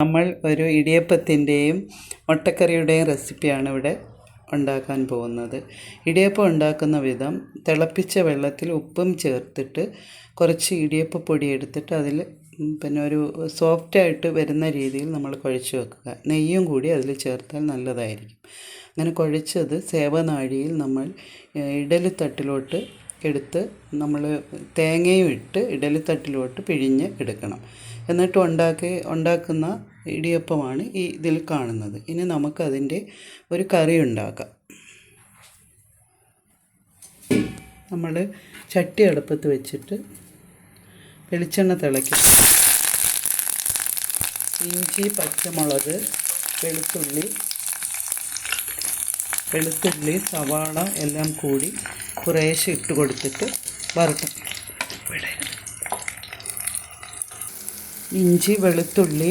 നമ്മൾ ഒരു ഇടിയപ്പത്തിന്റെയും മുട്ടക്കറിയുടെയും റെസിപ്പിയാണ് ഇവിടെ ഉണ്ടാക്കാൻ പോകുന്നത്. ഇടിയപ്പം ഉണ്ടാക്കുന്ന വിധം തിളപ്പിച്ച വെള്ളത്തിൽ ഉപ്പും ചേർത്തിട്ട് കുറച്ച് ഇടിയപ്പപ്പൊടി എടുത്തിട്ട് അതിൽ പിന്നെ ഒരു സോഫ്റ്റായിട്ട് വരുന്ന രീതിയിൽ നമ്മൾ കുഴച്ച് വെക്കുക. നെയ്യും കൂടി അതിൽ ചേർത്താൽ നല്ലതായിരിക്കും. അങ്ങനെ കുഴച്ചത് സേവനാഴിയിൽ നമ്മൾ ഇഡലിത്തട്ടിലോട്ട് എടുത്ത് നമ്മൾ തേങ്ങയും ഇട്ട് ഇഡലിത്തട്ടിലോട്ട് പിഴിഞ്ഞ് എടുക്കണം. എന്നിട്ട് ഉണ്ടാക്കി ഉണ്ടാക്കുന്ന ഇടിയപ്പമാണ് ഈ ഇതിൽ കാണുന്നത്. ഇനി നമുക്കതിന്റെ ഒരു കറി ഉണ്ടാക്കാം. നമ്മൾ ചട്ടി അടുപ്പത്ത് വെച്ചിട്ട് വെളിച്ചെണ്ണ തിളയ്ക്കും ഇഞ്ചി പച്ചമുളക് വെളുത്തുള്ളി വെളുത്തുള്ളി സവാള എല്ലാം കൂടി കുറേശ്ശെ ഇട്ട് കൊടുത്തിട്ട് വറുക്കും. ഇഞ്ചി വെളുത്തുള്ളി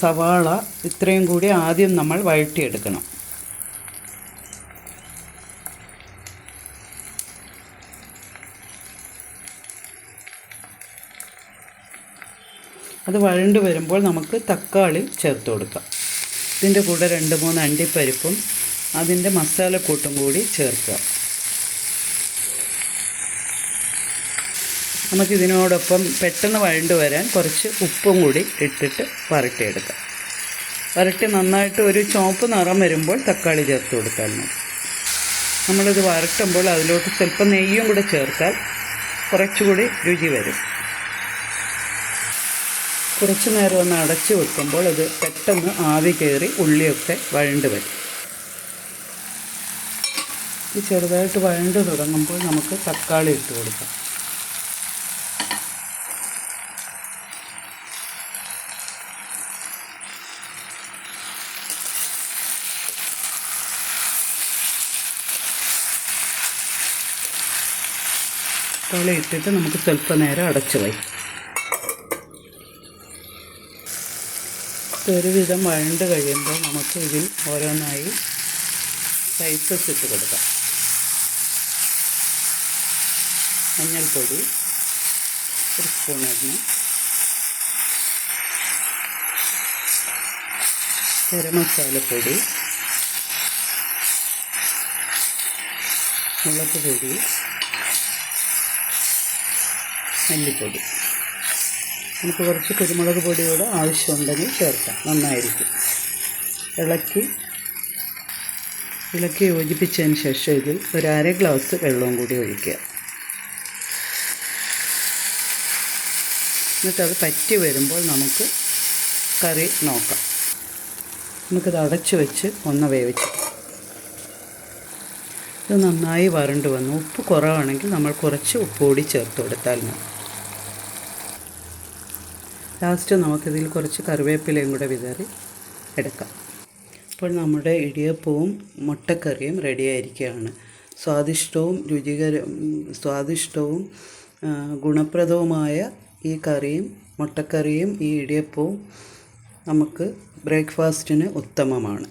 സവാള ഇത്രയും കൂടി ആദ്യം നമ്മൾ വഴറ്റിയെടുക്കണം. അത് വഴണ്ട് വരുമ്പോൾ നമുക്ക് തക്കാളി ചേർത്ത് കൊടുക്കാം. ഇതിന്റെ കൂടെ രണ്ട് മൂന്ന് അണ്ടിപ്പരിപ്പും അതിന്റെ മസാലക്കൂട്ടും കൂടി ചേർക്കുക. നമുക്കിതിനോടൊപ്പം പെട്ടെന്ന് വഴണ്ട് വരാൻ കുറച്ച് ഉപ്പും കൂടി ഇട്ടിട്ട് വരട്ടിയെടുക്കാം. വരട്ടി നന്നായിട്ട് ഒരു ചുവപ്പ് നിറം വരുമ്പോൾ തക്കാളി ചേർത്ത് കൊടുത്താൽ മതി. നമ്മളിത് വരട്ടുമ്പോൾ അതിലോട്ട് സ്വല്പം നെയ്യും കൂടെ ചേർത്താൽ കുറച്ചുകൂടി രുചി വരും. കുറച്ച് നേരം ഒന്ന് അടച്ച് വെക്കുമ്പോൾ അത് പെട്ടെന്ന് ആവി കയറി ഉള്ളിയൊക്കെ വഴണ്ട് വരും. ഇത് ചെറുതായിട്ട് വഴണ്ട് തുടങ്ങുമ്പോൾ നമുക്ക് തക്കാളി ഇട്ട് കൊടുക്കാം. തക്കാളി ഇട്ടിട്ട് നമുക്ക് സ്വല്പ നേരം അടച്ചു വയ്ക്കും. ഒരുവിധം വഴണ്ട് കഴിയുമ്പോൾ നമുക്ക് ഇതിൽ ഓരോന്നായി സൈസസ് ഇട്ട് കൊടുക്കാം. മഞ്ഞൾപ്പൊടി ഒരു സ്പൂൺ അരിഞ്ഞ് ഗരം മസാലപ്പൊടി മുളക് പൊടി മല്ലിപ്പൊടി. നമുക്ക് കുറച്ച് കുരുമുളക് പൊടി കൂടെ ആവശ്യമുണ്ടെങ്കിൽ ചേർക്കാം. നന്നായിരിക്കും. ഇളക്കി ഇളക്കി യോജിപ്പിച്ചതിന് ശേഷം ഇതിൽ ഒരു അര ഗ്ലാസ് വെള്ളവും കൂടി ഒഴിക്കുക. എന്നിട്ടത് പറ്റി വരുമ്പോൾ നമുക്ക് കറി നോക്കാം. നമുക്കിത് അടച്ച് വെച്ച് ഒന്ന് വേവിച്ച്. ഇത് നന്നായി വരണ്ട് വന്നു. ഉപ്പ് കുറവാണെങ്കിൽ നമ്മൾ കുറച്ച് ഉപ്പ് കൂടി ചേർത്ത് കൊടുത്താൽ മതി. ലാസ്റ്റ് നമുക്കിതിൽ കുറച്ച് കറിവേപ്പിലയും കൂടെ വിതറി എടുക്കാം. അപ്പോൾ നമ്മുടെ ഇടിയപ്പവും മുട്ടക്കറിയും റെഡിയായിരിക്കുകയാണ് സ്വാദിഷ്ടവും രുചികര സ്വാദിഷ്ടവും ഗുണപ്രദവുമായ ഈ കറിയും മുട്ടക്കറിയും ഈ ഇടിയപ്പവും നമുക്ക് ബ്രേക്ക്ഫാസ്റ്റിന് ഉത്തമമാണ്.